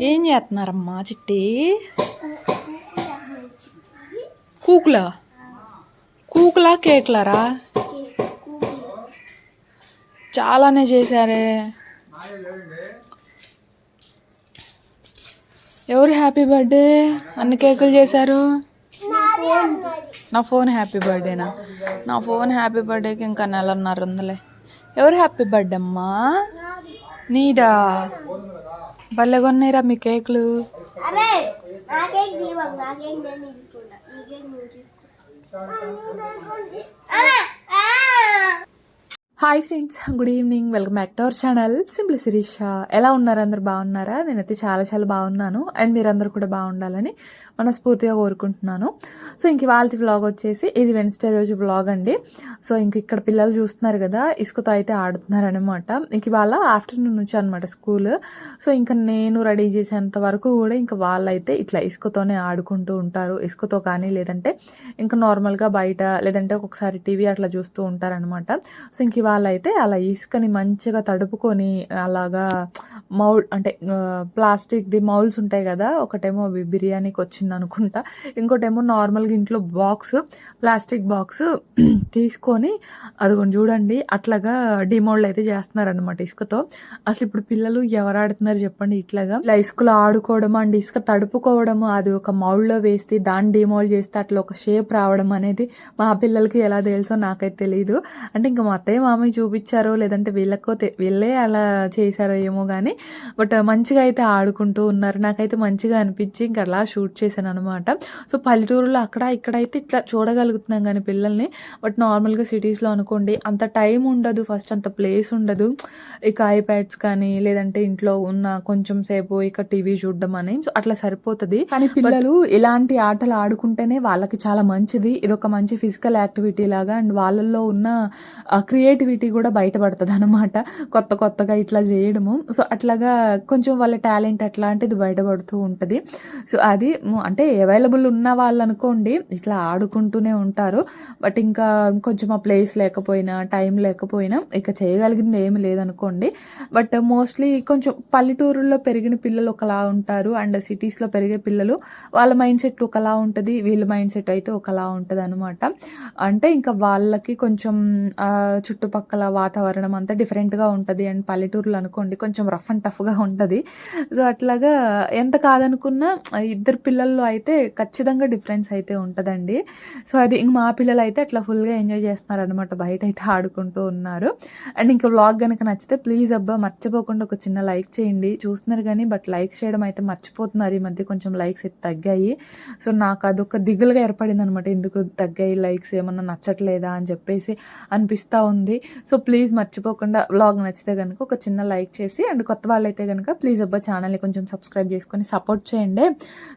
ఏం చేస్తున్నారమ్మా చిట్టి. కూకులా? కూకులా కేక్లరా? చాలానే చేశారే. ఎవరు హ్యాపీ బర్త్డే? అన్ని కేకులు చేశారు? నా ఫోన్ హ్యాపీ బర్త్డేనా? నా ఫోన్ హ్యాపీ బర్త్డేకి ఇంకా నెలన్నర ఉందిలే. ఎవరు హ్యాపీ బర్త్డే అమ్మా నీదా? భలే కొన్నాయిరా మీ కేకులు! Hi friends good evening. Welcome back to our channel. Simply Sirisha. ఎలా ఉన్నారు? అందరు బాగున్నారా? నేనైతే చాలా చాలా బాగున్నాను. అండ్ మీరందరూ కూడా బాగుండాలని మనస్ఫూర్తిగా కోరుకుంటున్నాను. సో ఇంక వాళ్ళ వ్లాగ్ వచ్చేసి ఇది వెన్స్డే రోజు వ్లాగ్ అండి. సో ఇంక ఇక్కడ పిల్లలు చూస్తున్నారు కదా ఇసుకతో అయితే ఆడుతున్నారు అనమాట ఇంక వాళ్ళ ఆఫ్టర్నూన్ నుంచి అనమాట స్కూల్. సో ఇంకా నేను రెడీ చేసేంత వరకు కూడా ఇంకా వాళ్ళైతే ఇట్లా ఇసుకతోనే ఆడుకుంటూ ఉంటారు. ఇసుకతో కానీ లేదంటే ఇంకా నార్మల్గా బయట లేదంటే ఒకసారి టీవీ అట్లా చూస్తూ ఉంటారనమాట సో ఇంక వాళ్ళైతే అలా ఇసుకని మంచిగా తడుపుకొని అలాగా మౌల్ అంటే ప్లాస్టిక్ది మౌల్స్ ఉంటాయి కదా ఒకటేమో బిర్యానీకి వచ్చింది అనుకుంటా. ఇంకోటేమో నార్మల్గా ఇంట్లో బాక్స్ ప్లాస్టిక్ బాక్స్ తీసుకొని అదిగోండి చూడండి అట్లాగా డిమోల్డ్ అయితే చేస్తున్నారనమాట ఇసుకతో. అసలు ఇప్పుడు పిల్లలు ఎవరు ఆడుతున్నారు చెప్పండి ఇట్లాగా. ఇలా ఇసుకలో ఆడుకోవడం అండ్ ఇసుక తడుపుకోవడము అది ఒక మౌల్డ్లో వేస్తే దాన్ని డిమోల్డ్ చేస్తే అట్లా ఒక షేప్ రావడం అనేది మా పిల్లలకి ఎలా తెలుసో నాకైతే తెలియదు అంటే ఇంకా మా అత్తయ్య మామయ్య చూపించారో లేదంటే వీళ్ళకో వీళ్ళే అలా చేశారో ఏమో కానీ బట్ మంచిగా అయితే ఆడుకుంటూ ఉన్నారు. నాకైతే మంచిగా అనిపించి ఇంకా అలా షూట్ చేసి చేశాను అనమాట సో పల్లెటూరులో అక్కడ ఇక్కడ అయితే ఇట్లా చూడగలుగుతున్నాం కానీ పిల్లల్ని. బట్ నార్మల్గా సిటీస్లో అనుకోండి అంత టైం ఉండదు. ఫస్ట్ అంత ప్లేస్ ఉండదు. ఇక ఐప్యాడ్స్ కానీ లేదంటే ఇంట్లో ఉన్న కొంచెం సేపు ఇక టీవీ చూడడం అని. సో అట్లా సరిపోతుంది. కానీ పిల్లలు ఇలాంటి ఆటలు ఆడుకుంటేనే వాళ్ళకి చాలా మంచిది. ఇది ఒక మంచి ఫిజికల్ యాక్టివిటీ లాగా. అండ్ వాళ్ళల్లో ఉన్న క్రియేటివిటీ కూడా బయటపడుతుంది అనమాట కొత్త కొత్తగా ఇట్లా చేయడము. సో అట్లాగా కొంచెం వాళ్ళ టాలెంట్ అట్లాంటిది బయటపడుతూ ఉంటుంది. సో అది అంటే అవైలబుల్ ఉన్న వాళ్ళు అనుకోండి ఇట్లా ఆడుకుంటూనే ఉంటారు. బట్ ఇంకా కొంచెం ఆ ప్లేస్ లేకపోయినా టైం లేకపోయినా ఇక చేయగలిగింది ఏమి లేదనుకోండి. బట్ మోస్ట్లీ కొంచెం పల్లెటూరుల్లో పెరిగిన పిల్లలు ఒకలా ఉంటారు. అండ్ సిటీస్లో పెరిగే పిల్లలు వాళ్ళ మైండ్ సెట్ ఒకలా ఉంటుంది. వీళ్ళ మైండ్ సెట్ అయితే ఒకలా ఉంటుంది అనమాట అంటే ఇంకా వాళ్ళకి కొంచెం చుట్టుపక్కల వాతావరణం అంతా డిఫరెంట్గా ఉంటుంది. అండ్ పల్లెటూరులో అనుకోండి కొంచెం రఫ్ అండ్ టఫ్గా ఉంటుంది. సో అట్లాగా ఎంత కాదనుకున్నా ఇద్దరు పిల్లలు పిల్లల్లో అయితే ఖచ్చితంగా డిఫరెన్స్ అయితే ఉంటుందండి. సో అది ఇంక మా పిల్లలు అయితే అట్లా ఫుల్గా ఎంజాయ్ చేస్తున్నారు అనమాట బయట అయితే ఆడుకుంటూ ఉన్నారు. అండ్ ఇంకా వ్లాగ్ కనుక నచ్చితే ప్లీజ్ అబ్బా మర్చిపోకుండా ఒక చిన్న లైక్ చేయండి. చూస్తున్నారు కానీ బట్ లైక్ చేయడం అయితే మర్చిపోతున్నారు. ఈ మధ్య కొంచెం లైక్స్ అయితే తగ్గాయి. సో నాకు అదొక దిగులుగా ఏర్పడింది అనమాట ఎందుకు తగ్గాయి? లైక్స్ ఏమన్నా నచ్చట్లేదా? అని చెప్పేసి అనిపిస్తూ ఉంది. సో ప్లీజ్ మర్చిపోకుండా వ్లాగ్ నచ్చితే కనుక ఒక చిన్న లైక్ చేసి అండ్ కొత్త వాళ్ళైతే కనుక ప్లీజ్ అబ్బా ఛానల్ని కొంచెం సబ్స్క్రైబ్ చేసుకొని సపోర్ట్ చేయండి.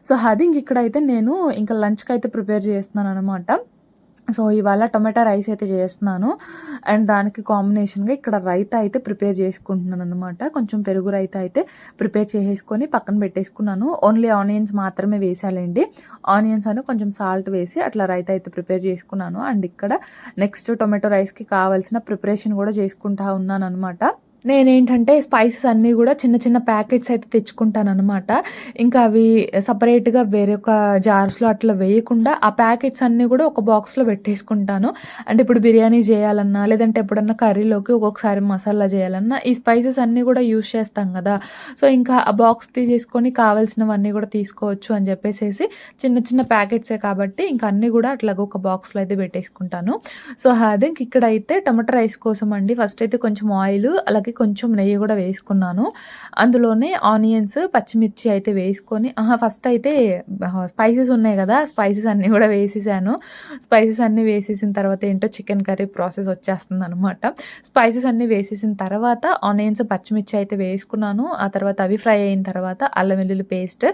సో అది ఇంక ఇక్కడైతే నేను ఇంకా లంచ్కి అయితే ప్రిపేర్ చేస్తున్నాను అనమాట సో ఇవాళ టొమాటో రైస్ అయితే చేస్తున్నాను. అండ్ దానికి కాంబినేషన్గా ఇక్కడ రైతా అయితే ప్రిపేర్ చేసుకుంటున్నాను అనమాట కొంచెం పెరుగు రైతా అయితే ప్రిపేర్ చేసేసుకొని పక్కన పెట్టేసుకున్నాను. ఓన్లీ ఆనియన్స్ మాత్రమే వేసాలండి. ఆనియన్స్ అని కొంచెం సాల్ట్ వేసి అట్లా రైతా అయితే ప్రిపేర్ చేసుకున్నాను. అండ్ ఇక్కడ నెక్స్ట్ టొమాటో రైస్కి కావాల్సిన ప్రిపరేషన్ కూడా చేసుకుంటా ఉన్నాను అనమాట నేనేంటంటే స్పైసెస్ అన్నీ కూడా చిన్న చిన్న ప్యాకెట్స్ అయితే తెచ్చుకుంటాను అనమాట ఇంకా అవి సపరేట్గా వేరొక జార్స్లో అట్లా వేయకుండా ఆ ప్యాకెట్స్ అన్నీ కూడా ఒక బాక్స్లో పెట్టేసుకుంటాను. అంటే ఇప్పుడు బిర్యానీ చేయాలన్నా లేదంటే ఎప్పుడన్నా కర్రీలోకి ఒక్కొక్కసారి మసాలా చేయాలన్నా ఈ స్పైసెస్ అన్నీ కూడా యూస్ చేస్తాం కదా. సో ఇంకా ఆ బాక్స్ తీసేసుకొని కావాల్సినవన్నీ కూడా తీసుకోవచ్చు అని చెప్పేసి చిన్న చిన్న ప్యాకెట్సే కాబట్టి ఇంకా అన్నీ కూడా అట్లాగ ఒక బాక్స్లో అయితే పెట్టేసుకుంటాను. సో అదే ఇక్కడైతే టమాటా రైస్ కోసం అండి. ఫస్ట్ అయితే కొంచెం ఆయిల్ అలాగే కొంచెం నెయ్యి కూడా వేసుకున్నాను. అందులోనే ఆనియన్స్ పచ్చిమిర్చి అయితే వేసుకొని ఫస్ట్ అయితే స్పైసెస్ ఉన్నాయి కదా స్పైసెస్ అన్నీ కూడా వేసేసాను. స్పైసెస్ అన్నీ వేసేసిన తర్వాత ఏంటో చికెన్ కర్రీ ప్రాసెస్ వచ్చేస్తుంది అనమాట స్పైసెస్ అన్నీ వేసేసిన తర్వాత ఆనియన్స్ పచ్చిమిర్చి అయితే వేసుకున్నాను. ఆ తర్వాత అవి ఫ్రై అయిన తర్వాత అల్లం వెల్లుల్లి పేస్ట్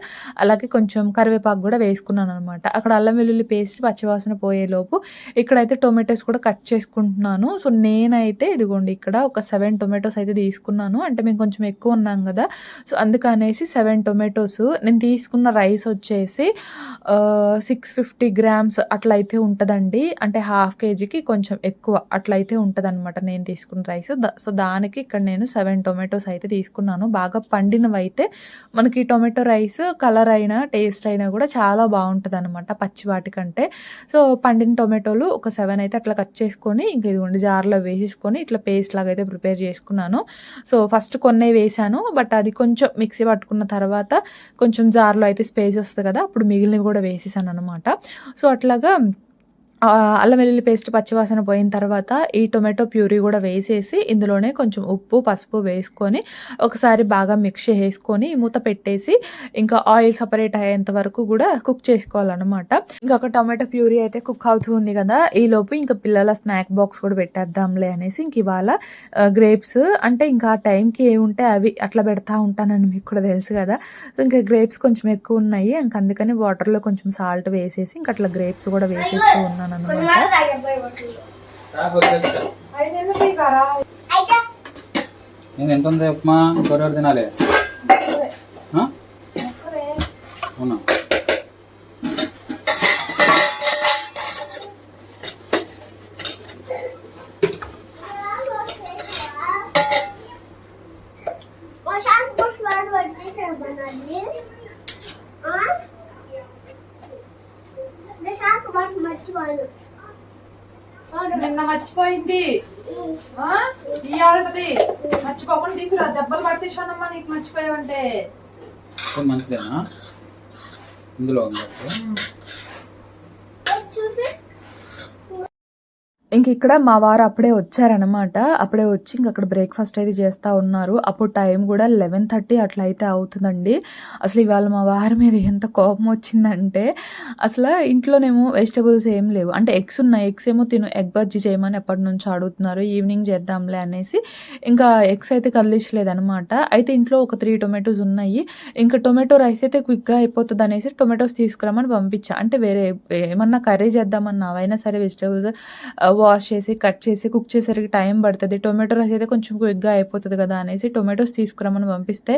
అలాగే కొంచెం కరివేపాకు కూడా వేసుకున్నాను అనమాట అక్కడ అల్లం వెల్లుల్లి పేస్ట్ పచ్చివాసన పోయేలోపు ఇక్కడైతే టొమాటోస్ కూడా కట్ చేసుకుంటున్నాను. సో నేనైతే ఇదిగోండి ఇక్కడ ఒక సెవెన్ టొమాటోస్ అయితే అనేది తీసుకున్నాను. అంటే మేము కొంచెం ఎక్కువ ఉన్నాం కదా. సో అందుకనేసి సెవెన్ టొమాటోస్ నేను తీసుకున్న రైస్ వచ్చేసి సిక్స్ ఫిఫ్టీ గ్రామ్స్ అట్లా అయితే ఉంటుందండి. అంటే హాఫ్ కేజీకి కొంచెం ఎక్కువ అట్లయితే ఉంటుందన్నమాట నేను తీసుకున్న రైస్ సో దానికి ఇక్కడ నేను సెవెన్ టొమాటోస్ అయితే తీసుకున్నాను. బాగా పండినవి అయితే మనకి టొమాటో రైస్ కలర్ అయినా టేస్ట్ అయినా కూడా చాలా బాగుంటుంది అనమాట పచ్చి వాటికంటే. సో పండిన టొమాటోలు ఒక సెవెన్ అయితే అట్లా కట్ చేసుకొని ఇంక ఇదిగోండి జార్లో వేసేసుకొని ఇట్లా పేస్ట్ లాగా అయితే ప్రిపేర్ చేసుకున్నాను. సో ఫస్ట్ కొన్ని వేసాను. బట్ అది కొంచెం మిక్సీ పట్టుకున్న తర్వాత కొంచెం జార్లో అయితే స్పేస్ వస్తుంది కదా అప్పుడు మిగిలినవి కూడా వేసేసాను అనమాట సో అట్లాగా అల్లం వెల్లుల్లి పేస్ట్ పచ్చివాసన పోయిన తర్వాత ఈ టొమాటో ప్యూరీ కూడా వేసేసి ఇందులోనే కొంచెం ఉప్పు పసుపు వేసుకొని ఒకసారి బాగా మిక్స్ చేసుకొని మూత పెట్టేసి ఇంకా ఆయిల్ సపరేట్ అయ్యేంత వరకు కూడా కుక్ చేసుకోవాలన్నమాట. ఇంకా ఒక టొమాటో ప్యూరీ అయితే కుక్ అవుతూ ఉంది కదా ఈ లోపు ఇంకా పిల్లల స్నాక్ బాక్స్ కూడా పెట్టేద్దాంలే అనేసి ఇంక ఇవాళ గ్రేప్స్ అంటే ఇంకా ఆ టైంకి ఏ ఉంటే అవి అట్లా పెడతా ఉంటానని మీకు కూడా తెలుసు కదా. ఇంకా గ్రేప్స్ కొంచెం ఎక్కువ ఉన్నాయి ఇంక అందుకని వాటర్లో కొంచెం సాల్ట్ వేసేసి ఇంకా అట్లా గ్రేప్స్ కూడా వేసేస్తూ ఉన్నాను. చేస్తున్నాను నేను ఎంత ఉంది ఉప్మా? ఇంకోరెవరు తినాలి. అవునా? నిన్న మర్చిపోయింది? ఇయ్యాలది మర్చిపోకుండా తీసుకురా దెబ్బలు పడితేసానమ్మా నీకు మర్చిపోయావంటే. మంచిదేనా? ఇందులో ఉంది? ఇంక ఇక్కడ మా వారు అప్పుడే వచ్చారనమాట అప్పుడే వచ్చి ఇంక అక్కడ బ్రేక్ఫాస్ట్ అయితే చేస్తూ ఉన్నారు. అప్పుడు టైం కూడా లెవెన్ థర్టీ అట్లా అయితే అవుతుందండి. అసలు ఇవాళ మా వారి మీద ఎంత కోపం వచ్చిందంటే అసలు ఇంట్లోనేమో వెజిటబుల్స్ ఏం లేవు. అంటే ఎగ్స్ ఉన్నాయి. ఎగ్స్ ఏమో తిను ఎగ్ బజ్జీ చేయమని ఎప్పటి నుంచి అడుగుతున్నారు. ఈవినింగ్ చేద్దాంలే అనేసి ఇంకా ఎగ్స్ అయితే కదిలించలేదనమాట అయితే ఇంట్లో ఒక త్రీ టొమాటోస్ ఉన్నాయి. ఇంకా టొమాటో రైస్ అయితే క్విక్గా అయిపోతుంది అనేసి టొమాటోస్ తీసుకురామని పంపించా. అంటే వేరే ఏమన్నా కర్రీ చేద్దామన్నా అవైనా సరే వెజిటబుల్స్ వాష్ చేసి కట్ చేసి కుక్ చేసేసరికి టైం పడుతుంది. టొమాటో రైస్ అయితే కొంచెం క్విక్గా అయిపోతుంది కదా అనేసి టొమాటోస్ తీసుకురమ్మని పంపిస్తే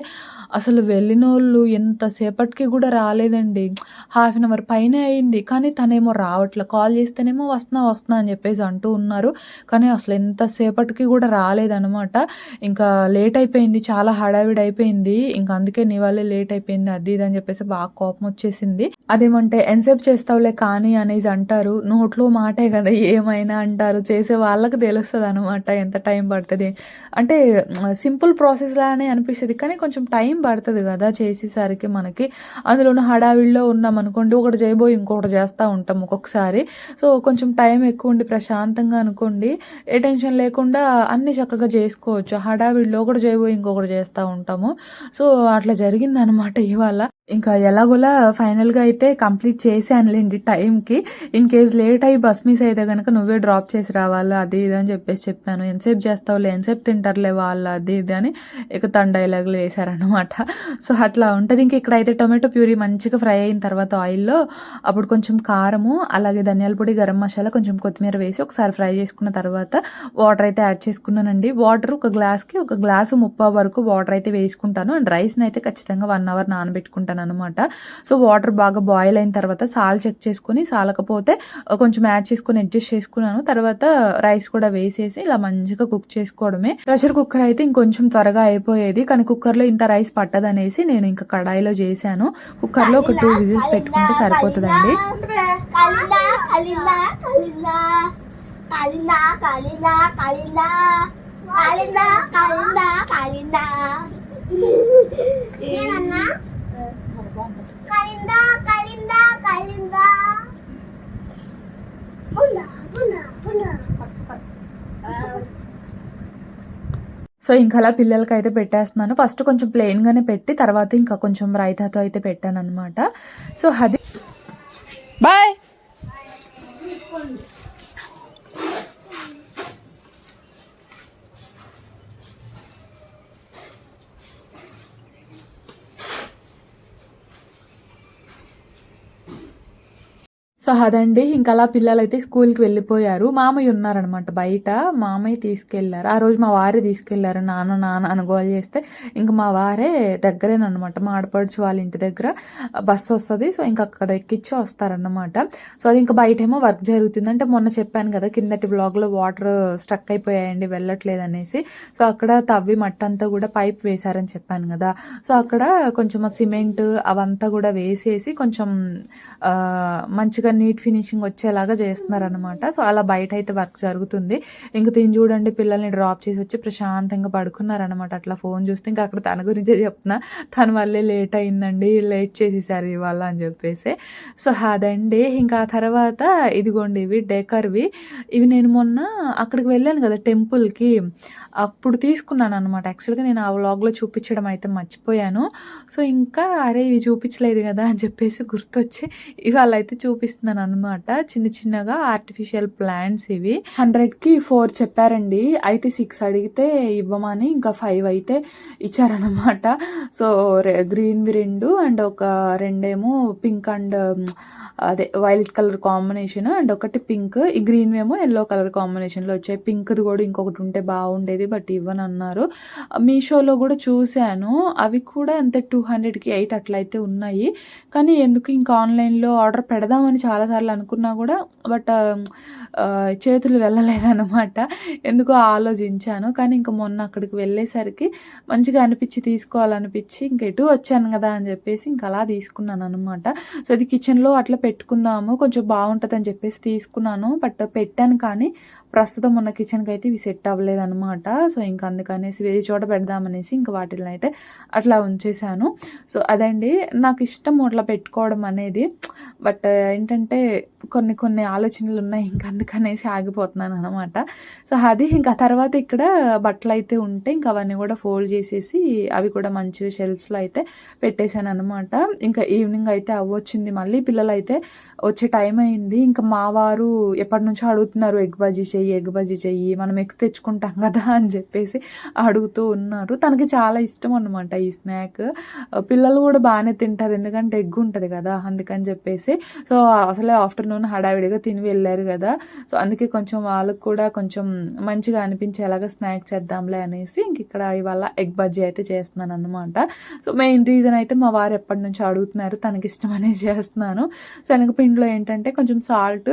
అసలు వెళ్ళిన వాళ్ళు ఎంతసేపటికి కూడా రాలేదండి. హాఫ్ అన్ అవర్ పైన అయింది. కానీ తనేమో రావట్లే. కాల్ చేస్తేనేమో వస్తున్నా వస్తున్నా అని చెప్పేసి అంటూ ఉన్నారు. కానీ అసలు ఎంతసేపటికి కూడా రాలేదనమాట ఇంకా లేట్ అయిపోయింది. చాలా హడావిడి అయిపోయింది. ఇంకా అందుకే నీ వాళ్ళే లేట్ అయిపోయింది. అది ఇది అని చెప్పేసి బాగా కోపం వచ్చేసింది. అదేమంటే ఎంతసేపు చేస్తావులే కానీ అనేసి అంటారు. నోట్లో మాటే కదా ఏమైనా అంటారు చేసే వాళ్ళకి తెలుస్తుంది అనమాట ఎంత టైం పడుతుంది. అంటే సింపుల్ ప్రాసెస్ లానే అనిపిస్తుంది కానీ కొంచెం టైం పడుతుంది కదా చేసేసరికి మనకి. అందులోనూ హడావిడిలో ఉన్నాం అనుకోండి ఒకటి చేయబోయి ఇంకొకటి చేస్తూ ఉంటాం ఒక్కొక్కసారి. సో కొంచెం టైం ఎక్కువ ఉండి ప్రశాంతంగా అనుకోండి ఏ టెన్షన్ లేకుండా అన్ని చక్కగా చేసుకోవచ్చు. హడావిడిలో ఒకటి చేయబోయి ఇంకొకటి చేస్తూ ఉంటాము. సో అట్లా జరిగిందనమాట ఇవాళ. ఇంకా ఎలాగోలా ఫైనల్గా అయితే కంప్లీట్ చేశానులేండి టైంకి. ఇన్ కేస్ లేట్ అయ్యి బస్ మిస్ అయితే కనుక నువ్వే డ్రాప్ చేసి రావాలి అది ఇది అని చెప్పేసి చెప్పాను. ఎంతసేపు చేస్తావులే ఎంతసేపు తింటారులే వాళ్ళు అది ఇది అని ఇక తన డైలాగులు వేశారనమాట సో అట్లా ఉంటుంది. ఇంక ఇక్కడైతే టొమాటో ప్యూరీ మంచిగా ఫ్రై అయిన తర్వాత ఆయిల్లో అప్పుడు కొంచెం కారము అలాగే ధనియాల పొడి గరం మసాలా కొంచెం కొత్తిమీర వేసి ఒకసారి ఫ్రై చేసుకున్న తర్వాత వాటర్ అయితే యాడ్ చేసుకున్నానండి. వాటర్ ఒక గ్లాస్కి ఒక గ్లాసు ముప్పా వరకు వాటర్ అయితే వేసుకుంటాను. అండ్ రైస్ని అయితే ఖచ్చితంగా వన్ అవర్ నానబెట్టుకుంటాను. అనమాట సో వాటర్ బాగా బాయిల్ అయిన తర్వాత సాల్ చెక్ చేసుకుని సాలకపోతే కొంచెం యాడ్ చేసుకొని అడ్జస్ట్ చేసుకున్నాను. తర్వాత రైస్ కూడా వేసేసి ఇలా మంచిగా కుక్ చేసుకోవడమే. ప్రెషర్ కుక్కర్ అయితే ఇంకొంచెం త్వరగా అయిపోయేది. కానీ కుక్కర్లో ఇంత రైస్ పట్టదనేసి నేను ఇంకా కడాయిలో చేశాను. కుక్కర్లో ఒక టూ విజిల్స్ పెట్టుకుంటే సరిపోతుందండి. కాలిందా కాలిందా కాలిందా కాలిందా కాలిందా కాలిందా కాలిందా కాలిందా కాలిందా సో ఇంకా అలా పిల్లలకి అయితే పెట్టేస్తున్నాను. ఫస్ట్ కొంచెం ప్లెయిన్గానే పెట్టి తర్వాత ఇంకా కొంచెం రైతాతో అయితే పెట్టాను అనమాట సో అది బాయ్. సో అదండి. ఇంకా అలా పిల్లలైతే స్కూల్కి వెళ్ళిపోయారు. మామయ్య ఉన్నారనమాట బయట. మామయ్య తీసుకెళ్ళారు. ఆ రోజు మా వారే తీసుకెళ్ళారు. నాన్న నాన్న అనుగోలు చేస్తే ఇంకా మా వారే దగ్గరేనమాట మా ఆడపడుచు వాళ్ళ ఇంటి దగ్గర బస్సు వస్తుంది. సో ఇంకా అక్కడ ఎక్కించి వస్తారన్నమాట సో అది ఇంకా బయట ఏమో వర్క్ జరుగుతుంది. అంటే మొన్న చెప్పాను కదా కిందటి బ్లాగ్లో వాటర్ స్ట్రక్ అయిపోయాయండి వెళ్ళట్లేదు అనేసి సో అక్కడ తవ్వి మట్టంతా కూడా పైప్ వేశారని చెప్పాను కదా. సో అక్కడ కొంచెం సిమెంట్ అవంతా కూడా వేసేసి కొంచెం మంచిగా నీట్ ఫినిషింగ్ వచ్చేలాగా చేస్తున్నారనమాట సో అలా బయట అయితే వర్క్ జరుగుతుంది. ఇంక తిని చూడండి పిల్లల్ని డ్రాప్ చేసి వచ్చి ప్రశాంతంగా పడుకున్నారనమాట అట్లా ఫోన్ చూస్తే ఇంకా అక్కడ తన గురించే చెప్తున్నా. తను వల్లే లేట్ అయిందండి లేట్ చేసేసారు ఇవాళ అని చెప్పేసి. సో అదండి. ఇంకా ఆ తర్వాత ఇదిగోండి ఇవి డేకర్వి ఇవి నేను మొన్న అక్కడికి వెళ్ళాను కదా టెంపుల్కి అప్పుడు తీసుకున్నాను అనమాట యాక్చువల్గా నేను ఆ వ్లాగ్లో చూపించడం అయితే మర్చిపోయాను. సో ఇంకా అరే ఇవి చూపించలేదు కదా అని చెప్పేసి గుర్తొచ్చి ఇవాళ అయితే చూపిస్తున్నాను అనమాట చిన్న చిన్నగా ఆర్టిఫిషియల్ ప్లాంట్స్ ఇవి. హండ్రెడ్కి ఫోర్ చెప్పారండి. అయితే సిక్స్ అడిగితే ఇవ్వమని ఇంకా ఫైవ్ అయితే ఇచ్చారనమాట సో గ్రీన్వి రెండు అండ్ ఒక రెండేమో పింక్ అండ్ అదే వైలెట్ కలర్ కాంబినేషన్ అండ్ ఒకటి పింక్. ఈ గ్రీన్ ఏమో ఎల్లో కలర్ కాంబినేషన్లో వచ్చాయి. పింక్ది కూడా ఇంకొకటి ఉంటే బాగుండేది బట్ ఇవ్వనన్నారు. మీషోలో కూడా చూశాను. అవి కూడా అంతే టూ హండ్రెడ్కి ఎయిట్ అట్లయితే ఉన్నాయి. కానీ ఎందుకు ఇంకా ఆన్లైన్లో ఆర్డర్ పెడదామని చాలాసార్లు అనుకున్నా కూడా బట్ చేతులు వెళ్ళలేదన్నమాట. ఎందుకో ఆలోచించాను. కానీ ఇంకా మొన్న అక్కడికి వెళ్ళేసరికి మంచిగా అనిపించి తీసుకోవాలనిపించి ఇంక ఎటు వచ్చాను కదా అని చెప్పేసి ఇంకా అలా తీసుకున్నాను అనమాట సో ఇది కిచెన్లో అట్లా పెట్టుకుందాము కొంచెం బాగుంటుంది అని చెప్పేసి తీసుకున్నాను. బట్ పెట్టాను కానీ ప్రస్తుతం ఉన్న కిచెన్కి అయితే ఇవి సెట్ అవ్వలేదు అనమాట సో ఇంకా అందుకనేసి వేరే చోట పెడదామనేసి ఇంకా వాటిని అయితే అట్లా ఉంచేసాను. సో అదండి. నాకు ఇష్టం అట్లా పెట్టుకోవడం అనేది. బట్ ఏంటంటే కొన్ని కొన్ని ఆలోచనలు ఉన్నాయి. ఇంకా అందుకనేసి ఆగిపోతున్నాను అనమాట సో అది ఇంకా తర్వాత ఇక్కడ బట్టలు అయితే ఉంటే ఇంకా అవన్నీ కూడా ఫోల్డ్ చేసేసి అవి కూడా మంచిగా షెల్ఫ్స్లో అయితే పెట్టేశాను అనమాట ఇంకా ఈవినింగ్ అయితే అవ్వొచ్చింది. మళ్ళీ పిల్లలు అయితే వచ్చే టైం అయింది. ఇంకా మా వారు ఎప్పటి నుంచో అడుగుతున్నారు ఎగ్ బజ్జీ చెయ్యి ఎగ్ బజ్జీ చెయ్యి మనం ఎగ్స్ తెచ్చుకుంటాం కదా అని చెప్పేసి అడుగుతూ ఉన్నారు. తనకి చాలా ఇష్టం అనమాట ఈ స్నాక్. పిల్లలు కూడా బాగానే తింటారు ఎందుకంటే ఎగ్ ఉంటుంది కదా అందుకని చెప్పేసి. సో అసలే ఆఫ్టర్నూన్ హడావిడిగా తిని వెళ్ళారు కదా. సో అందుకే కొంచెం వాళ్ళకు కూడా కొంచెం మంచిగా అనిపించేలాగా స్నాక్ చేద్దాంలే అనేసి ఇంక ఇక్కడ ఇవాళ ఎగ్ బజ్జీ అయితే చేస్తున్నాను అనమాట సో మెయిన్ రీజన్ అయితే మా వారు ఎప్పటి నుంచో అడుగుతున్నారు తనకి ఇష్టం అనేది చేస్తున్నాను. శనగపిండిలో ఏంటంటే కొంచెం సాల్ట్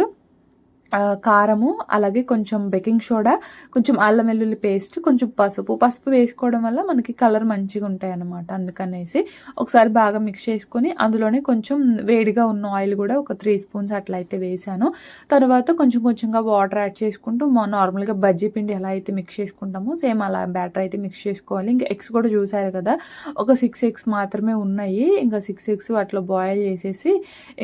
కారము అలాగే కొంచెం బేకింగ్ సోడా కొంచెం అల్లం వెల్లుల్లి పేస్ట్ కొంచెం పసుపు. పసుపు వేసుకోవడం వల్ల మనకి కలర్ మంచిగా ఉంటాయి అన్నమాట అందుకనేసి ఒకసారి బాగా మిక్స్ చేసుకొని అందులోనే కొంచెం వేడిగా ఉన్న ఆయిల్ కూడా ఒక త్రీ స్పూన్స్ అట్లా అయితే వేసాను. తర్వాత కొంచెం కొంచెంగా వాటర్ యాడ్ చేసుకుంటూ నార్మల్గా బజ్జీ పిండి ఎలా అయితే మిక్స్ చేసుకుంటామో సేమ్ అలా బ్యాటర్ అయితే మిక్స్ చేసుకోవాలి. ఇంకా ఎగ్స్ కూడా చూసారు కదా ఒక సిక్స్ ఎగ్స్ మాత్రమే ఉన్నాయి. ఇంకా సిక్స్ ఎగ్స్ అట్లా బాయిల్ చేసేసి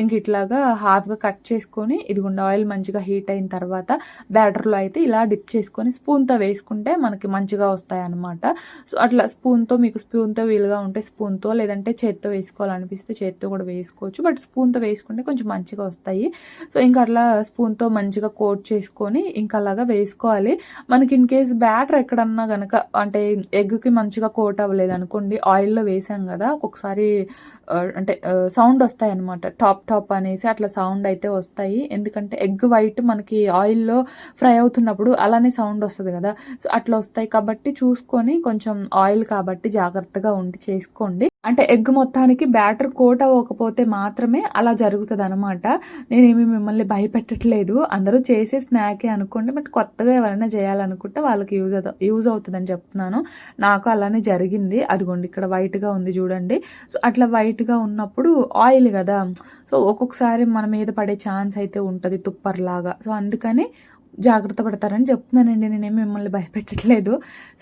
ఇంక ఇట్లాగా హాఫ్గా కట్ చేసుకొని ఇదిగుండా ఆయిల్ మంచిగా హీట్ అయిన తర్వాత బ్యాటర్లో అయితే ఇలా డిప్ చేసుకొని స్పూన్తో వేసుకుంటే మనకి మంచిగా వస్తాయి అన్నమాట సో అట్లా స్పూన్తో మీకు స్పూన్తో వీలుగా ఉంటే స్పూన్తో లేదంటే చేత్తో వేసుకోవాలనిపిస్తే చేత్తో కూడా వేసుకోవచ్చు. బట్ స్పూన్తో వేసుకుంటే కొంచెం మంచిగా వస్తాయి. సో ఇంకా అట్లా స్పూన్తో మంచిగా కోట్ చేసుకొని ఇంకా అలాగా వేసుకోవాలి. మనకి ఇన్ కేస్ బ్యాటర్ ఎక్కడన్నా కనుక అంటే ఎగ్కి మంచిగా కోట్ అవ్వలేదు అనుకోండి ఆయిల్లో వేసాం కదా ఒక్కొక్కసారి అంటే సౌండ్ వస్తాయి అనమాట టాప్ టాప్ అనేసి అట్లా సౌండ్ అయితే వస్తాయి. ఎందుకంటే ఎగ్ వైట్ మనకి ఆయిల్లో ఫ్రై అవుతున్నప్పుడు అలానే సౌండ్ వస్తుంది కదా. సో అట్లా వస్తాయి కాబట్టి చూసుకొని కొంచెం ఆయిల్ కాబట్టి జాగ్రత్తగా ఉండి చేసుకోండి. అంటే ఎగ్ మొత్తానికి బ్యాటర్ కోట్ అవ్వకపోతే మాత్రమే అలా జరుగుతుంది అనమాట నేనేమి మిమ్మల్ని భయపెట్టట్లేదు. అందరూ చేసే స్నాకే అనుకోండి బట్ కొత్తగా ఎవరైనా చేయాలనుకుంటే వాళ్ళకి యూజ్ యూజ్ అవుతుందని చెప్తున్నాను. నాకు అలానే జరిగింది. అదిగోండి ఇక్కడ వైట్గా ఉంది చూడండి. సో అట్లా వైట్గా ఉన్నప్పుడు ఆయిల్ కదా. సో ఒక్కొక్కసారి మన మీద పడే ఛాన్స్ అయితే ఉంటుంది తుప్పర్లాగా. సో అందుకని జాగ్రత్త పడతారని చెప్తున్నానండి. నేనేం మిమ్మల్ని భయపెట్టట్లేదు.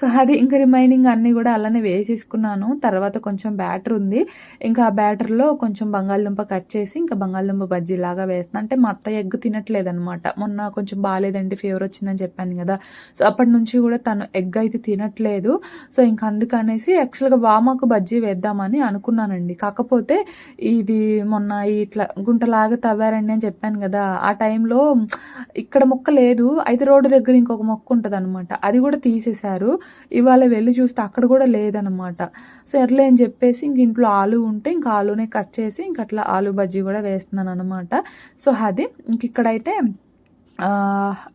సో అది ఇంకా రిమైనింగ్ అన్నీ కూడా అలానే వేసేసుకున్నాను. తర్వాత కొంచెం బ్యాటర్ ఉంది. ఇంకా ఆ బ్యాటర్లో కొంచెం బంగాళదుంప కట్ చేసి ఇంకా బంగాళదుంప బజ్జీ లాగా వేస్తాను అంటే మా అత్త ఎగ్ తినట్లేదనమాట మొన్న కొంచెం బాగాలేదండి ఫీవర్ వచ్చిందని చెప్పాను కదా. సో అప్పటి నుంచి కూడా తను ఎగ్ అయితే తినట్లేదు. సో ఇంకా అందుకనేసి యాక్చువల్గా వామాకు బజ్జీ వేద్దామని అనుకున్నానండి. కాకపోతే ఇది మొన్న ఇట్లా గుంటలాగా తవ్వారండి అని చెప్పాను కదా. ఆ టైంలో ఇక్కడ ముక్క లేదు. అయితే రోడ్డు దగ్గర ఇంకొక మొక్క ఉంటుంది అనమాట అది కూడా తీసేశారు. ఇవాళ వెళ్ళి చూస్తే అక్కడ కూడా లేదనమాట సో ఎర్లే అని చెప్పేసి ఇంక ఇంట్లో ఆలు ఉంటే ఇంకా ఆలునే కట్ చేసి ఇంక అట్లా ఆలు బజ్జీ కూడా వేస్తున్నాను అనమాట సో అది ఇంక ఇక్కడైతే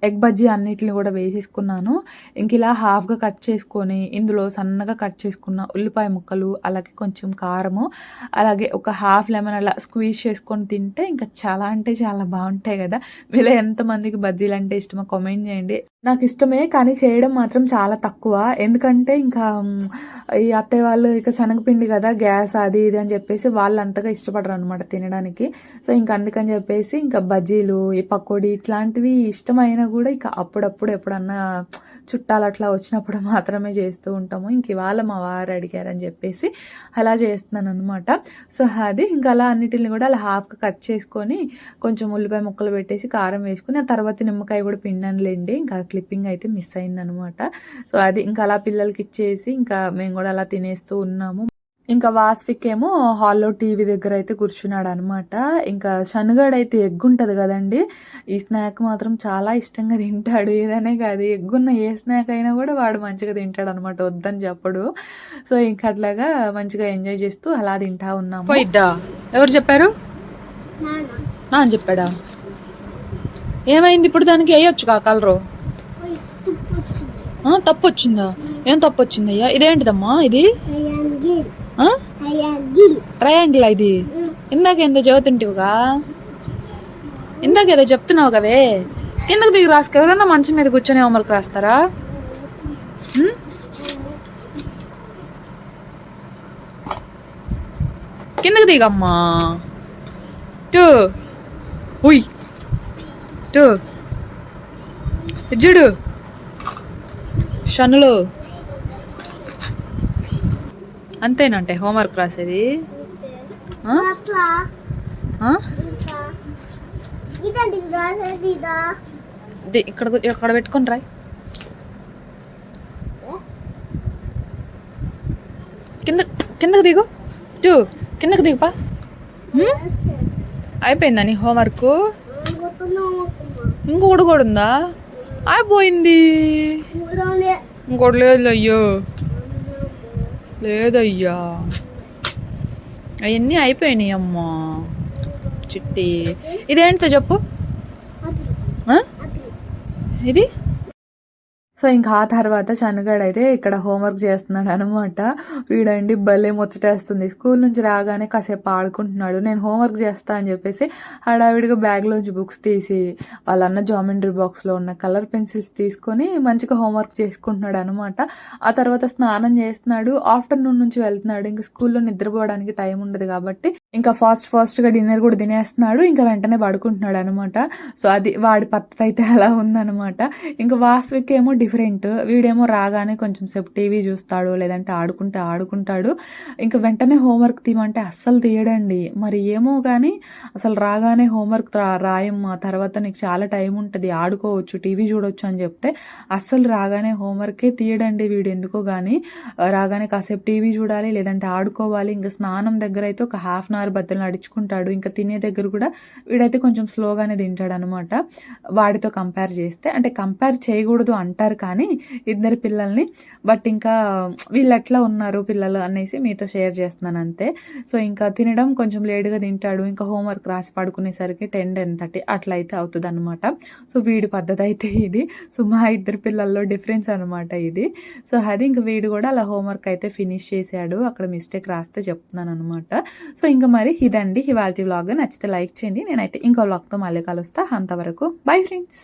ఎగ్ బజ్జీ అన్నిటిని కూడా వేసేసుకున్నాను. ఇంక ఇలా హాఫ్గా కట్ చేసుకొని ఇందులో సన్నగా కట్ చేసుకున్న ఉల్లిపాయ ముక్కలు అలాగే కొంచెం కారము అలాగే ఒక హాఫ్ లెమన్ అలా స్క్వీజ్ చేసుకొని తింటే ఇంకా చాలా అంటే చాలా బాగుంటాయి కదా. మీలో ఎంతమందికి బజ్జీలు అంటే ఇష్టమో కామెంట్ చేయండి. నాకు ఇష్టమే కానీ చేయడం మాత్రం చాలా తక్కువ. ఎందుకంటే ఇంకా ఈ అత్తయ్య వాళ్ళు ఇక శనగపిండి కదా గ్యాస్ అది ఇది అని చెప్పేసి వాళ్ళు అంతగా ఇష్టపడరు అనమాట తినడానికి. సో ఇంకా అందుకని చెప్పేసి ఇంకా బజ్జీలు ఈ పకోడీ ఇట్లాంటివి ఇష్టమైనా కూడా ఇక అప్పుడప్పుడు ఎప్పుడన్నా చుట్టాలు అట్లా వచ్చినప్పుడు మాత్రమే చేస్తూ ఉంటాము. ఇంక ఇవాళ మా వారు అడిగారని చెప్పేసి అలా చేస్తున్నాను అనమాట సో అది ఇంకా అలా అన్నిటిని కూడా అలా హాఫ్గా కట్ చేసుకొని కొంచెం ఉల్లిపాయ ముక్కలు పెట్టేసి కారం వేసుకుని ఆ తర్వాత నిమ్మకాయ కూడా పిండానులేండి. ఇంకా క్లిప్పింగ్ అయితే మిస్ అయిందనమాట సో అది ఇంకా అలా పిల్లలకి ఇచ్చేసి ఇంకా మేము కూడా అలా తినేస్తూ ఉన్నాము. ఇంకా వాస్విక్ ఏమో హాల్లో టీవీ దగ్గర అయితే కూర్చున్నాడు అనమాట ఇంకా శనగాడు అయితే ఎగ్ ఉంటుంది కదండి. ఈ స్నాక్ మాత్రం చాలా ఇష్టంగా తింటాడు. ఏదనే కాదు ఎగ్గున్న ఏ స్నాక్ అయినా కూడా వాడు మంచిగా తింటాడు అనమాట వద్దని చెప్పడు. సో ఇంకా అట్లాగా మంచిగా ఎంజాయ్ చేస్తూ అలా తింటా ఉన్నాము. ఎవరు చెప్పారు? నాన్న. నా అని చెప్పాడా? ఏమైంది ఇప్పుడు దానికి? వేయొచ్చు కా కలరు? పోయి తుప్పు వచ్చింది తప్పు వచ్చిందా ఏం తప్పు వచ్చిందయ్యా ఇదేంటిదమ్మా ఇది? ట్రయాంగిల్ ఇది. ఇందాక ఏందో చదువుతుంటివిగా ఇందాక ఏదో చెప్తున్నావు కదే కిందకు దిగి రాసుకో. ఎవరన్నా మంచం మీద కూర్చొని హోంవర్క్ రాస్తారా? ఉమ్? కిందకు దిగమ్మా. టూ ఉయ్. టూ ఇజ్జుడు షనులు అంతేనంటే హోంవర్క్ రాసేది? ఇక్కడ ఇక్కడ పెట్టుకొని రాయ్. కింద కిందకు దిగు. టూ కిందకు దిగుపా? అయిపోయిందా నీ హోంవర్క్? ఇంకొకటి కూడా ఉందా? అయిపోయింది. ఇంకోటి లేదు అయ్యో. లేదయ్యా. అవన్నీ అయిపోయినాయి అమ్మా. చిట్టి. ఇదేంటితో చెప్పు? ఇది? సో ఇంకా ఆ తర్వాత శనగాడు అయితే ఇక్కడ హోంవర్క్ చేస్తున్నాడు అనమాట వీడండి భలే ముచ్చటేస్తుంది. స్కూల్ నుంచి రాగానే కాసేపు ఆడుకుంటున్నాడు. నేను హోంవర్క్ చేస్తా అని చెప్పేసి హడావిడిగా బ్యాగ్లోంచి బుక్స్ తీసి వాళ్ళన్న జామెంట్రీ బాక్స్లో ఉన్న కలర్ పెన్సిల్స్ తీసుకొని మంచిగా హోంవర్క్ చేసుకుంటున్నాడు అనమాట ఆ తర్వాత స్నానం చేస్తున్నాడు. ఆఫ్టర్నూన్ నుంచి వెళ్తున్నాడు. ఇంకా స్కూల్లో నిద్రపోవడానికి టైం ఉండదు కాబట్టి ఇంకా ఫాస్ట్ ఫాస్ట్గా డిన్నర్ కూడా తినేస్తున్నాడు. ఇంకా వెంటనే పడుకుంటున్నాడు అనమాట. సో అది వాడి పద్ధతి అయితే అలా ఉందన్నమాట. ఇంకా వాస్విక్ ఏమో డిఫరెంట్ వీడేమో రాగానే కొంచెం సేపు టీవీ చూస్తాడు లేదంటే ఆడుకుంటే ఆడుకుంటాడు. ఇంకా వెంటనే హోంవర్క్ తీయమంటే అస్సలు తీయడండి. మరి ఏమో కానీ అసలు రాగానే హోంవర్క్ రాయమ్మ రాయమ్మా తర్వాత నీకు చాలా టైం ఉంటుంది ఆడుకోవచ్చు టీవీ చూడొచ్చు అని చెప్తే అస్సలు రాగానే హోంవర్కే తీయడండి వీడు ఎందుకో కానీ రాగానే కాసేపు టీవీ చూడాలి లేదంటే ఆడుకోవాలి. ఇంకా స్నానం దగ్గర అయితే ఒక హాఫ్ అన్ ఆరు బద్దలు నడుచుకుంటాడు. ఇంకా తినే దగ్గర కూడా వీడైతే కొంచెం స్లోగానే తింటాడు అనమాట వాడితో కంపేర్ చేస్తే అంటే కంపేర్ చేయకూడదు అంటారు కానీ ఇద్దరు పిల్లల్ని బట్ ఇంకా వీళ్ళు ఎట్లా ఉన్నారు పిల్లలు అనేసి మీతో షేర్ చేస్తున్నాను అంతే. సో ఇంకా తినడం కొంచెం లేటుగా తింటాడు. ఇంకా హోంవర్క్ రాసి పడుకునేసరికి టెన్ టెన్ థర్టీ అట్లా అయితే అవుతుంది అనమాట సో వీడి పద్ధతి అయితే ఇది. సో మా ఇద్దరు పిల్లల్లో డిఫరెన్స్ అనమాట ఇది. సో అది ఇంకా వీడు కూడా అలా హోంవర్క్ అయితే ఫినిష్ చేశాడు. అక్కడ మిస్టేక్ రాస్తే చెప్తున్నాను అనమాట సో ఇంకా మరి ఇదండి ఇవాళ వ్లాగ్ నచ్చితే లైక్ చేయండి. నేనైతే ఇంకో వ్లాగ్తో మళ్ళీ కలుస్తా. అంతవరకు బై ఫ్రెండ్స్.